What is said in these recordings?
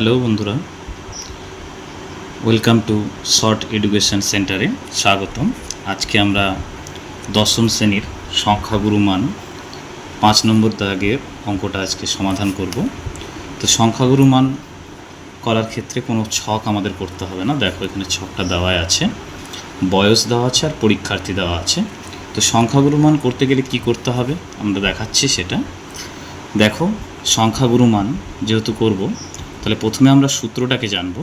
Hello বন্ধুরা welcome to short education সেন্টারে স্বাগতম। আজকে আমরা দশম শ্রেণির সংখ্যাগুরু পাঁচ নম্বর দাগের অঙ্কটা আজকে সমাধান করব। তো সংখ্যাগুরু মান করার ক্ষেত্রে কোনো ছক আমাদের করতে হবে না। দেখো এখানে ছকটা দেওয়া আছে, বয়স দেওয়া আছে আর পরীক্ষার্থী দেওয়া আছে। তো সংখ্যাগুরু মান করতে গেলে কি করতে হবে? আমরা দেখাচ্ছি সেটা। দেখো, সংখ্যাগুরু মান যেহেতু করব তাহলে প্রথমে আমরা সূত্রটাকে জানব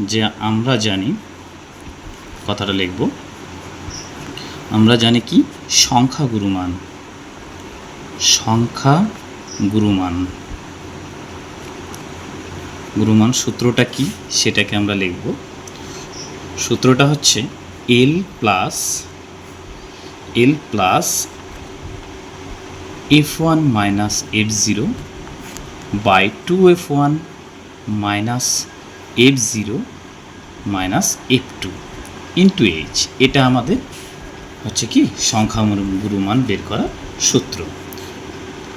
যে আমরা জানি, কথাটা লিখব, আমরা জানি কি? সংখ্যা গুরুমান। সংখ্যা গুরুমান। গুরুমান সূত্রটা কি? সেটাকে আমরা লিখব। সূত্রটা হচ্ছে L plus L plus F one minus F zero by two F one minus F zero minus F two into H এটা আমাদের হচ্ছে কি সংখ্যা গুরুমান বের করার সূত্র।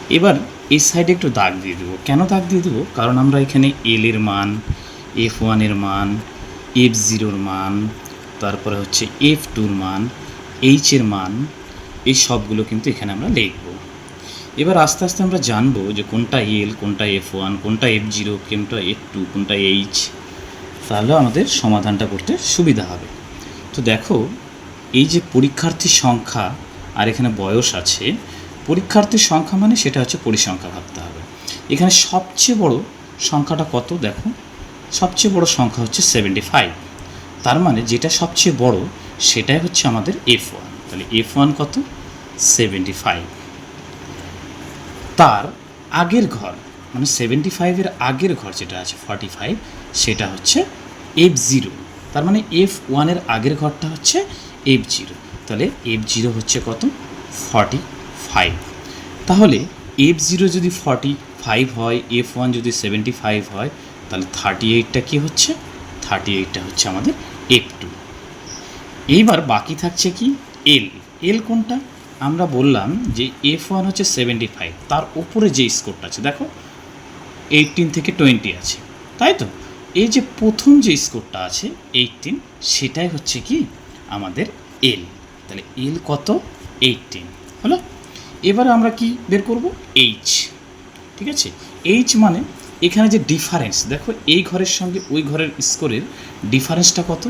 এবার এই সাইডে একটু দাগ দিয়ে দেবো। কেন দাগ দিয়ে দেবো? কারণ আমরা এখানে এল এর মান এফ ওয়ানের মান এফ জিরোর মান, তারপরে হচ্ছে এফ টুর মান এইচ এর মান, এই সবগুলো কিন্তু এখানে আমরা লিখব। এবার আস্তে আস্তে আমরা জানব যে কোনটা এল কোনটা এফ ওয়ান কোনটা এফ জিরো কোনটা এফ টু কোনটা এইচ তাহলে আমাদের সমাধানটা করতে সুবিধা হবে। তো দেখো, এই যে পরীক্ষার্থীর সংখ্যা আর এখানে বয়স আছে, পরীক্ষার্থীর সংখ্যা মানে সেটা হচ্ছে পরিসংখ্যা ভাবতে হবে। এখানে সবচেয়ে বড় সংখ্যাটা কত দেখো? সবচেয়ে বড় সংখ্যা হচ্ছে সেভেন্টি ফাইভ তার মানে যেটা সবচেয়ে বড় সেটাই হচ্ছে আমাদের এফ ওয়ান তাহলে এফ ওয়ান কত? সেভেন্টি ফাইভ তার আগের ঘর মানে সেভেন্টি ফাইভের আগের ঘর যেটা আছে ফর্টি ফাইভ সেটা হচ্ছে এফ জিরো তার মানে এফ ওয়ানের আগের ঘরটা হচ্ছে এফ জিরো তাহলে এফ জিরো হচ্ছে কত? ফর্টি ফাইভ তাহলে এফ জিরো যদি ফর্টি ফাইভ হয় এফ ওয়ান যদি সেভেন্টি ফাইভ হয়, তাহলে থার্টি এইটটা কী হচ্ছে? থার্টি এইটটা হচ্ছে আমাদের এফ টু এইবার বাকি থাকছে কি? এল এল কোনটা? আমরা বললাম যে এফ ওয়ান হচ্ছে সেভেন্টি ফাইভ তার উপরে যে স্কোরটা আছে, দেখো এইটিন থেকে টোয়েন্টি আছে, তাই তো? এই যে প্রথম যে স্কোরটা আছে এইটিন সেটাই হচ্ছে কি? আমাদের এল তাহলে এল কত? এইটিন হলো? এবার আমরা কি বের করব? এইচ ঠিক আছে? এইচ মানে এখানে যে ডিফারেন্স দেখো, এই ঘরের সঙ্গে ওই ঘরের স্কোরের ডিফারেন্সটা কত?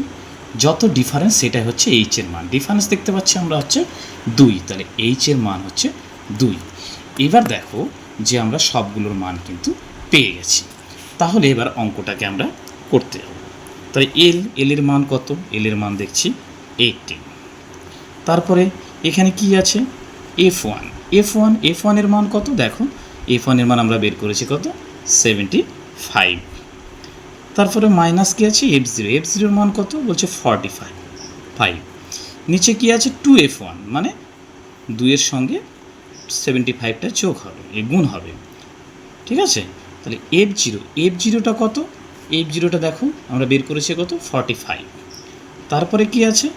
যত ডিফারেন্স সেটাই হচ্ছে এইচের মান। ডিফারেন্স দেখতে পাচ্ছি আমরা হচ্ছে দুই। তাহলে এইচের মান হচ্ছে দুই। এবার দেখো যে আমরা সবগুলোর মান কিন্তু পেয়ে গেছি। তাহলে এবার অঙ্কটাকে আমরা করতে যাব। তাই এল এল এর মান কত? এল এর মান দেখছি এইটিন তারপরে এখানে কি আছে? F one F one F ওয়ানের মান কত? দেখো এফ ওয়ানের মান আমরা বের করেছি কত? সেভেন্টি ফাইভ তারপরে মাইনাস কি আছে? এফ জিরো এফ জিরোর মান কত? বলছে ফর্টি ফাইভ ফাইভ নিচে কি আছে? টু এফ ওয়ান মানে দুইয়ের সঙ্গে সেভেন্টি ফাইভটা যোগ হবে, এ গুণ হবে। ঠিক আছে? তাহলে এফ জিরো এফ জিরোটা কত? এফ জিরোটা দেখো, আমরা বের করেছি কত? ফর্টি ফাইভ তারপরে কি আছে?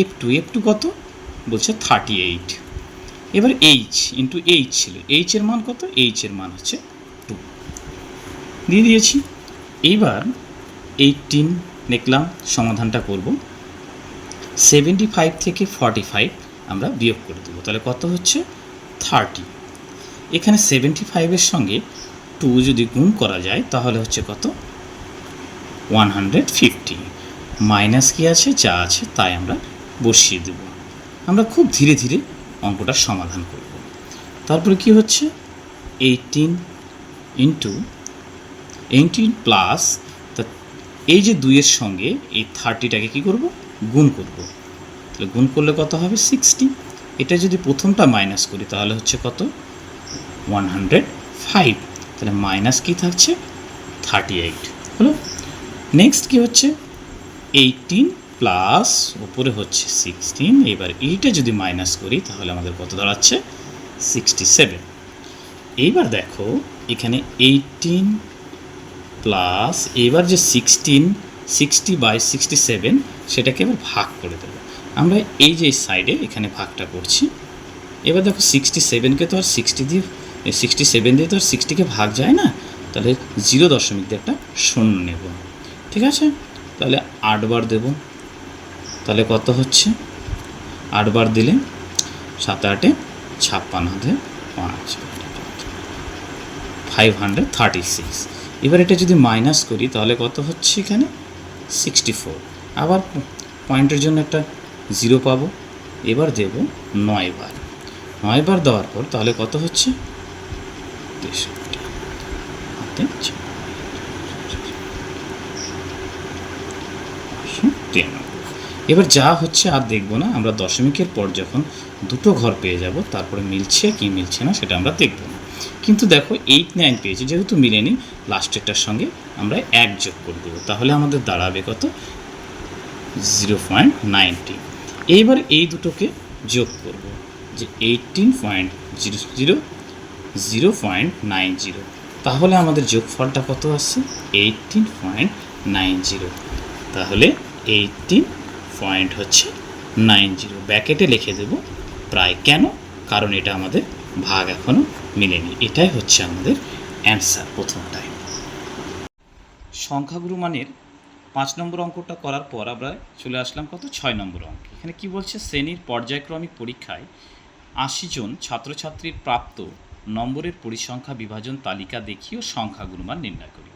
এফ টু এফ টু কত? বলছে থার্টি এইট এবার এইচ ইন্টু এইচ ছিল। এইচের মান কত? এইচের মান হচ্ছে টু দিয়ে দিয়েছি। এইবার এইটিন লিখলাম সমাধানটা করব। সেভেন্টি ফাইভ থেকে ফর্টি ফাইভ আমরা বিয়োগ করে দেবো। তাহলে কত হচ্ছে? থার্টি এখানে সেভেন্টি ফাইভের সঙ্গে টু যদি গুণ করা যায়, তাহলে হচ্ছে কত? ওয়ান হান্ড্রেড ফিফটি মাইনাস কী আছে? যা আছে, তাই আমরা বসিয়ে দেব। আমরা খুব ধীরে ধীরে অঙ্কটার সমাধান করব। তারপরে কি হচ্ছে? এইটিন ইন্টু এইটিন প্লাস এই যে দুইয়ের সঙ্গে এই থার্টিটাকে কী করব? গুণ করব। তাহলে গুণ করলে কত হবে? সিক্সটি এটা যদি প্রথমটা মাইনাস করি, তাহলে হচ্ছে কত? ওয়ান হান্ড্রেড ফাইভ তাহলে মাইনাস কী থাকছে? থার্টি এইট হলো? নেক্সট কী হচ্ছে? এইটিন প্লাস উপরে হচ্ছে সিক্সটিন এবার এইটা যদি মাইনাস করি, তাহলে আমাদের কত দাঁড়াচ্ছে? সিক্সটি সেভেন এইবার দেখো, এখানে এইটিন প্লাস এবার যে sixteen sixty by sixty seven সেটাকে এবার ভাগ করে দেবো। আমরা এই যে সাইডে এখানে ভাগটা করছি, এবার দেখো সিক্সটি সেভেনকে তো আর সিক্সটি দিয়ে সিক্সটি সেভেন দিয়ে তো আর সিক্সটিকে ভাগ যায় না, তাহলে জিরো দশমিক দিয়ে একটা শূন্য নেব। ঠিক আছে? তাহলে আটবার দেব। তাহলে কত হচ্ছে? আটবার দিলে সাত আটে ছাপ্পান্ন হাতে পাঁচ। ফাইভ হান্ড্রেড থার্টি সিক্স এবার এটা যদি মাইনাস করি, তাহলে কত হচ্ছে এখানে? সিক্সটি ফোর আবার পয়েন্টের জন্য একটা জিরো পাবো। এবার দেব নয় বার। নয় বার দেওয়ার পর তাহলে কত হচ্ছে। এবার যা হচ্ছে আর দেখব না, আমরা দশমিকের পর যখন দুটো ঘর পেয়ে যাব, তারপরে মিলছে কি মিলছে না, সেটা আমরা দেখব। কিন্তু দেখো এইট নাইন পেয়েছি, যেহেতু মিলেনি লাস্টেরটার সঙ্গে আমরা এক যোগ করে দেবো। তাহলে আমাদের দাঁড়াবে কত? জিরো পয়েন্ট নাইনটি এইবার এই দুটোকে যোগ করব, যে eighteen point zero zero zero point nine zero তাহলে আমাদের যোগফলটা কত আসছে? এইটিন পয়েন্ট নাইন জিরো তাহলে এইটিন পয়েন্ট হচ্ছে নাইন জিরো ব্যাকেটে লিখে দেব, প্রায় কেন? কারণ এটা আমাদের ভাগ এখনও মিলেনি। এটাই হচ্ছে আমাদের অ্যান্সার প্রথমটাই সংখ্যাগুরু মানের পাঁচ নম্বর অঙ্কটা করার পর আমরা চলে আসলাম কত? ছয় নম্বর অঙ্ক। এখানে কি বলছে? শ্রেণির পর্যায়ক্রমিক পরীক্ষায় আশি জন ছাত্রছাত্রীর প্রাপ্ত নম্বরের পরিসংখ্যা বিভাজন তালিকা দেখিও সংখ্যাগুরু মান নির্ণয় করি।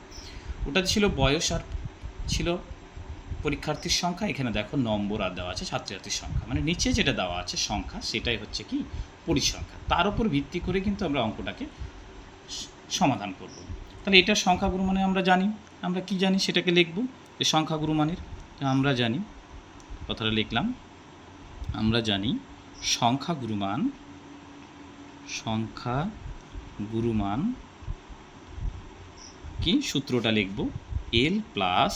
ওটা ছিল বয়স আর ছিল পরীক্ষার্থীর সংখ্যা, এখানে দেখো নম্বর আর দেওয়া আছে, ছাত্রছাত্রীর সংখ্যা। মানে নিচে যেটা দেওয়া আছে সংখ্যা, সেটাই হচ্ছে কি পরিসংখ্যা। তার উপর ভিত্তি করে কিন্তু আমরা অঙ্কটাকে সমাধান করব। তাহলে এটা সংখ্যাগুরু মানে আমরা জানি। আমরা কি জানি? সেটাকে লিখব। যে সংখ্যাগুরু মানের আমরা জানি, কথাটা লিখলাম, আমরা জানি সংখ্যা গুরুমান সংখ্যা গুরুমান কি সূত্রটা লিখব? L plus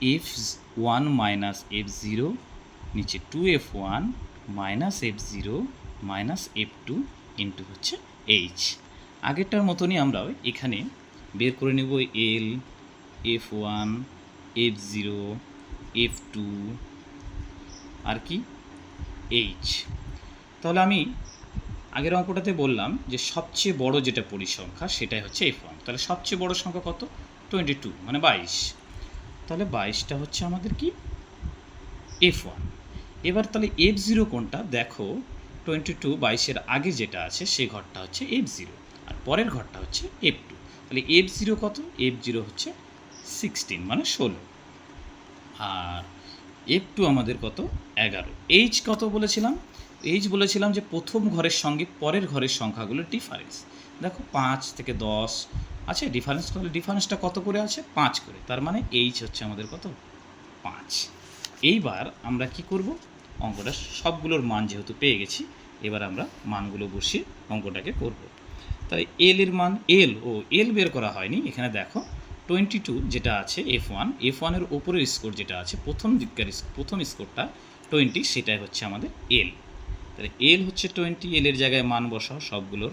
F one minus F zero, নিচে two F one minus F zero minus F two into হচ্ছে এইচ আগেরটার মতনই আমরা এখানে বের করে নেব L F one F zero F two, আর কি এইচ তাহলে আমি আগের অঙ্কটাতে বললাম যে সবচেয়ে বড় যেটা পরিসংখ্যা সেটাই হচ্ছে এফ ওয়ান তাহলে সবচেয়ে বড় সংখ্যা কত? টোয়েন্টি টু মানে বাইশ। তাহলে বাইশটা হচ্ছে আমাদের কি? এফ ওয়ান এবার তাহলে এফ জিরো কোনটা? দেখো টোয়েন্টি টু বাইশের আগে যেটা আছে সেই ঘরটা হচ্ছে এফ জিরো আর পরের ঘরটা হচ্ছে এফ টু তাহলে এফ জিরো কত? এফ জিরো হচ্ছে সিক্সটিন মানে ষোলো। আর এফ টু আমাদের কত? এগারো। এইচ কত বলেছিলাম? এইচ বলেছিলাম যে প্রথম ঘরের সঙ্গে পরের ঘরের সংখ্যাগুলোর ডিফারেন্স দেখো পাঁচ থেকে দশ। আছে ডিফারেন্স তাহলে ডিফারেন্সটা কত করে আছে? পাঁচ করে। তার মানে এইচ হচ্ছে আমাদের কত? পাঁচ। এইবার আমরা কি করব? অঙ্কটা সবগুলোর মান যেহেতু পেয়ে গেছি, এবার আমরা মানগুলো বসিয়ে অঙ্কটাকে করব। তাই এল এর মান এল ও এল বের করা হয়নি। এখানে দেখো টোয়েন্টি টু যেটা আছে এফ ওয়ান এফ ওয়ানের ওপরের স্কোর যেটা আছে, প্রথম দিককার প্রথম স্কোরটা টোয়েন্টি সেটাই হচ্ছে আমাদের এল তাহলে এল হচ্ছে টোয়েন্টি এলের জায়গায় মান বসাও সবগুলোর।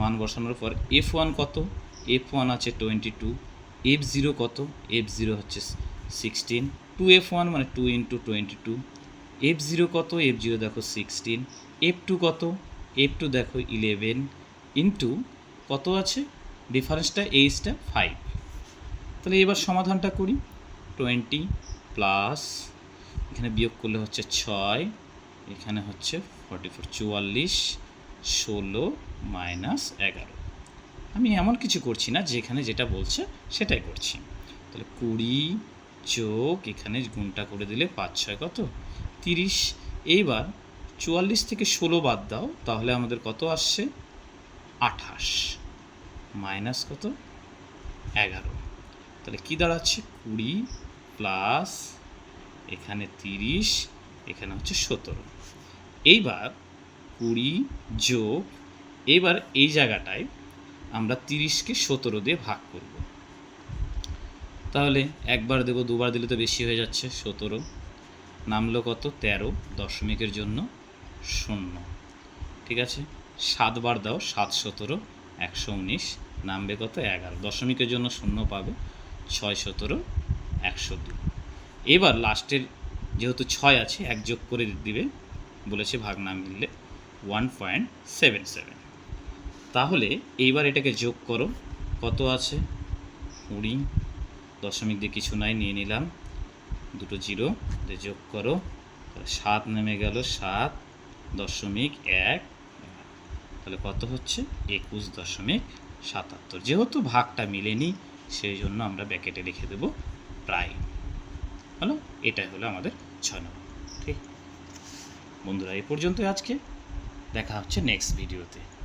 মান বসানোর পর এফ ওয়ান কত? এফ ওয়ান আছে টোয়েন্টি টু এফ জিরো কত? এফ জিরো হচ্ছে সিক্সটিন টু এফ ওয়ান মানে two into twenty two F zero কত? এফ জিরো দেখো সিক্সটিন এফ টু কত? এফ টু দেখো ইলেভেন ইন্টু কত আছে? ডিফারেন্সটা এইচটা ফাইভ তাহলে এবার সমাধানটা করি। টোয়েন্টি প্লাস এখানে বিয়োগ করলে হচ্ছে ছয়। এখানে হচ্ছে ফর্টি ফোর চুয়াল্লিশ, ষোলো মাইনাস এগারো। আমি এমন কিছু করছি না, যেখানে যেটা বলছে সেটাই করছি। তাহলে কুড়ি যোগ এখানে গুণটা করে দিলে পাঁচ ছয় কত? তিরিশ। এইবার চুয়াল্লিশ থেকে ষোলো বাদ দাও, তাহলে আমাদের কত আসছে? আঠাশ। মাইনাস কত? এগারো। তাহলে কী দাঁড়াচ্ছে? কুড়ি প্লাস এখানে তিরিশ, এখানে হচ্ছে সতেরো। এইবার কুড়ি যোগ এবার এই জায়গাটায় আমরা তিরিশকে সতেরো দিয়ে ভাগ করব। তাহলে একবার দেবো, দুবার দিলে তো বেশি হয়ে যাচ্ছে, সতেরো। নামলো কত? তেরো। দশমিকের জন্য শূন্য। ঠিক আছে? সাতবার দাও, সাত সতেরো, একশো উনিশ। নামবে কত? এগারো। দশমিকের জন্য শূন্য পাবে, ছয় সতেরো, একশো দুই। এবার লাস্টের যেহেতু ছয় আছে, এক যোগ করে দিবে, বলেছে ভাগ না মিললে ওয়ান পয়েন্ট সেভেন সেভেন তাহলে এইবার এটাকে যোগ করো। কত আছে? কুড়ি। দশমিক দিয়ে কিছু নাই, নিয়ে নিলাম। দুটো জিরো দিয়ে যোগ করো। সাত নেমে গেল, সাত দশমিক এক। তাহলে কত হচ্ছে? একুশ দশমিক সাতাত্তর। যেহেতু ভাগটা মিলেনি, সেই জন্য আমরা ব্যাকেটে লিখে দেবো প্রায়। হলো? এটাই হলো আমাদের ছয় নম্বর। ঠিক? বন্ধুরা, এই পর্যন্ত আজকে। দেখা হচ্ছে নেক্সট ভিডিওতে।